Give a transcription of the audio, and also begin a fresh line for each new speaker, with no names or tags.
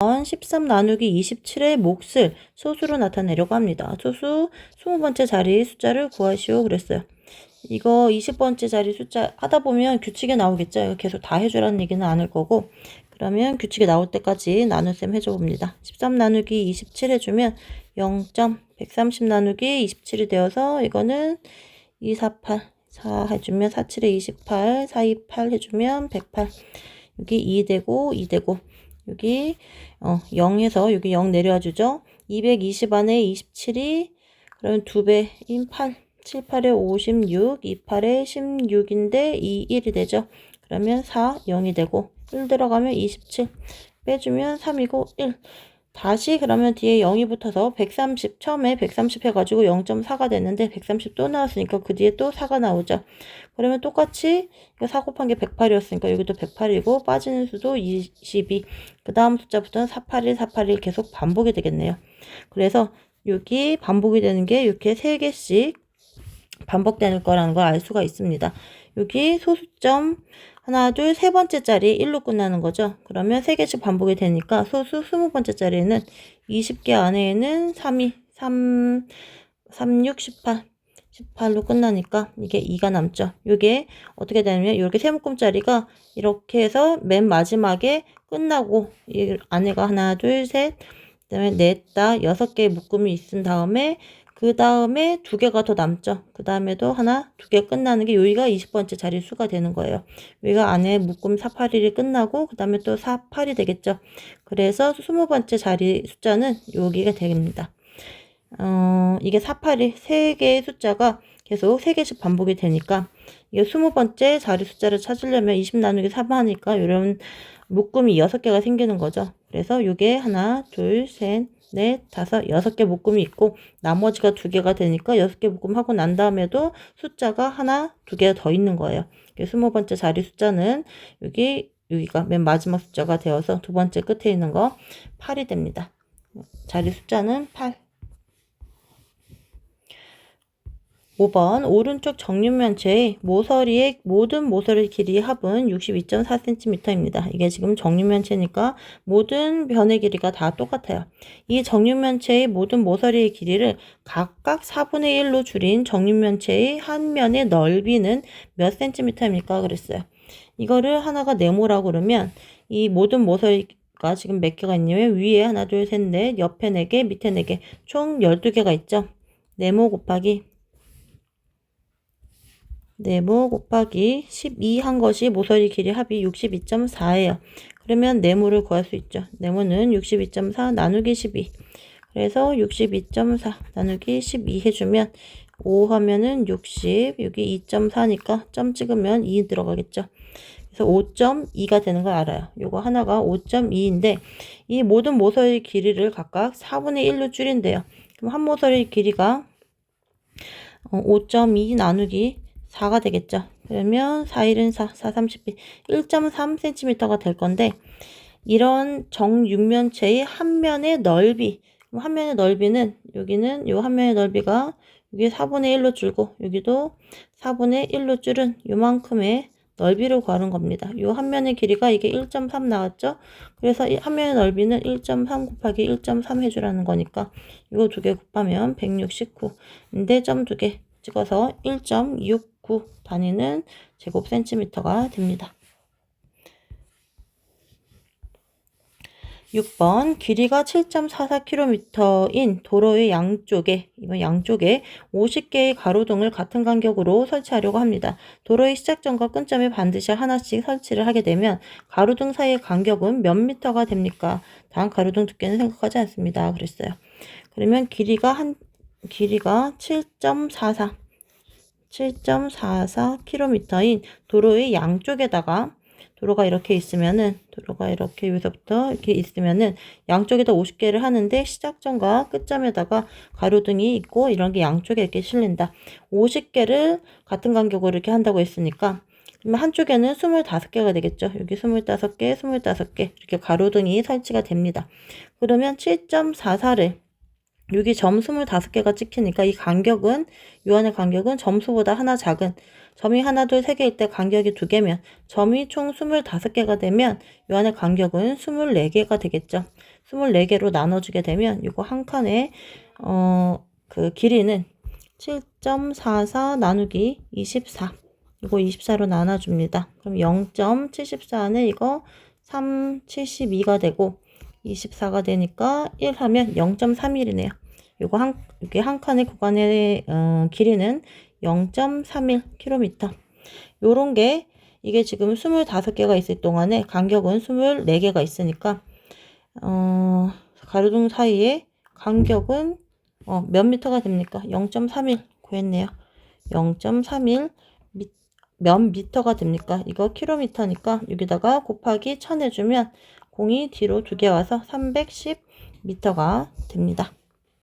13 나누기 27의 몫을 소수로 나타내려고 합니다. 소수 20번째 자리 숫자를 구하시오 그랬어요. 이거 20번째 자리 숫자 하다 보면 규칙에 나오겠죠. 계속 다 해주라는 얘기는 아닐 거고 그러면 규칙에 나올 때까지 나눗셈 해줘 봅니다. 13 나누기 27 해주면 0.130 나누기 27이 되어서 이거는 248 4 해주면 47에 28 428 해주면 108 여기 2 되고 2 되고 여기 어 0에서 여기 0 내려와 주죠. 220 안에 27이 그러면 2배인 8 7, 8에 56, 2, 8에 16인데 2, 1이 되죠. 그러면 4, 0이 되고 1 들어가면 27 빼주면 3이고 1 다시 그러면 뒤에 0이 붙어서 130 처음에 130 해가지고 0.4가 됐는데 130 또 나왔으니까 그 뒤에 또 4가 나오죠. 그러면 똑같이 이거 4 곱한 게 108이었으니까 여기도 108이고 빠지는 수도 22. 그 다음 숫자부터는 481, 481 계속 반복이 되겠네요. 그래서 여기 반복이 되는 게 이렇게 3개씩 반복되는 거라는 걸 알 수가 있습니다. 여기 소수점 하나, 둘, 세 번째 자리 1로 끝나는 거죠. 그러면 세 개씩 반복이 되니까 소수 20번째 자리에는 20개 안에는 3이 3, 3, 6, 18. 18로 끝나니까 이게 2가 남죠. 이게 어떻게 되냐면 이렇게 세 묶음짜리가 이렇게 해서 맨 마지막에 끝나고 이 안에가 하나, 둘, 셋, 그다음에 넷, 다 여섯 개의 묶음이 있은 다음에 그 다음에 두 개가 더 남죠. 그 다음에도 하나, 두 개 끝나는 게 여기가 20번째 자리 수가 되는 거예요. 여기가 안에 묶음 481이 끝나고 그 다음에 또 48이 되겠죠. 그래서 20번째 자리 숫자는 여기가 됩니다. 어, 이게 481, 세 개의 숫자가 계속 세 개씩 반복이 되니까 이게 20번째 자리 숫자를 찾으려면 20 나누기 3 하니까 이런 묶음이 6개가 생기는 거죠. 그래서 이게 하나, 둘, 셋, 넷, 다섯, 여섯 개 묶음이 있고 나머지가 두 개가 되니까 여섯 개 묶음 하고 난 다음에도 숫자가 하나, 두 개 더 있는 거예요. 스무 번째 자리 숫자는 여기 여기가 맨 마지막 숫자가 되어서 두 번째 끝에 있는 거 8이 됩니다. 자리 숫자는 8. 5번 오른쪽 정육면체의 모서리의 모든 모서리 길이 합은 62.4cm입니다. 이게 지금 정육면체니까 모든 변의 길이가 다 똑같아요. 이 정육면체의 모든 모서리의 길이를 각각 4분의 1로 줄인 정육면체의 한 면의 넓이는 몇 cm입니까? 그랬어요. 이거를 하나가 네모라고 그러면 이 모든 모서리 가 지금 몇 개가 있냐면 위에 하나 둘 셋 넷 옆에 4개 밑에 4개 총 12개가 있죠. 네모 곱하기 네모 곱하기 12 한 것이 모서리 길이 합이 62.4예요. 그러면 네모를 구할 수 있죠. 네모는 62.4 나누기 12. 그래서 62.4 나누기 12 해주면 5 하면은 60, 여기 2.4니까 점 찍으면 2 들어가겠죠. 그래서 5.2가 되는 걸 알아요. 요거 하나가 5.2인데 이 모든 모서리 길이를 각각 4분의 1로 줄인대요. 그럼 한 모서리 길이가 5.2 나누기 4가 되겠죠. 그러면 4, 1은 4, 4, 30, 1.3cm가 될 건데, 이런 정육면체의 한 면의 넓이, 한 면의 넓이는, 여기는 요 한 면의 넓이가 여기 4분의 1로 줄고, 여기도 4분의 1로 줄은 요만큼의 넓이를 구하는 겁니다. 요 한 면의 길이가 이게 1.3 나왔죠? 그래서 이한 면의 넓이는 1.3 곱하기 1.3 해주라는 거니까 이거 두 개 곱하면 169. 인데 점 두 개 찍어서 1.6 9 단위는 제곱 센티미터가 됩니다. 6번 길이가 7.44km인 도로의 양쪽에 이번 양쪽에 50개의 가로등을 같은 간격으로 설치하려고 합니다. 도로의 시작점과 끝점에 반드시 하나씩 설치를 하게 되면 가로등 사이의 간격은 몇 미터가 됩니까? 다음 가로등 두께는 생각하지 않습니다. 그랬어요. 그러면 길이가 한 길이가 7.44 7.44km인 도로의 양쪽에다가 도로가 이렇게 있으면은 도로가 이렇게 여기서부터 이렇게 있으면은 양쪽에다 50개를 하는데 시작점과 끝점에다가 가로등이 있고 이런 게 양쪽에 이렇게 실린다. 50개를 같은 간격으로 이렇게 한다고 했으니까 한쪽에는 25개가 되겠죠. 여기 25개, 25개 이렇게 가로등이 설치가 됩니다. 그러면 7.44를 여기 점 25개가 찍히니까 이 간격은 요 안의 간격은 점수보다 하나 작은 점이 하나 둘 세 개일 때 간격이 두 개면 점이 총 25개가 되면 요 안의 간격은 24개가 되겠죠. 24개로 나눠주게 되면 이거 한 칸에 어그 길이는 7.44 나누기 24 이거 24로 나눠줍니다. 그럼 0.74는 이거 372가 되고 24가 되니까 1 하면 0.31이네요. 요거 한, 이게 한 칸의 구간의 어, 길이는 0.31km. 요런 게 이게 지금 25개가 있을 동안에 간격은 24개가 있으니까 어, 가로등 사이에 간격은 어, 몇 미터가 됩니까? 0.31 구했네요. 0.31 미, 몇 미터가 됩니까? 이거 킬로미터니까 여기다가 곱하기 1000 해주면 공이 뒤로 두 개 와서 310 미터가 됩니다.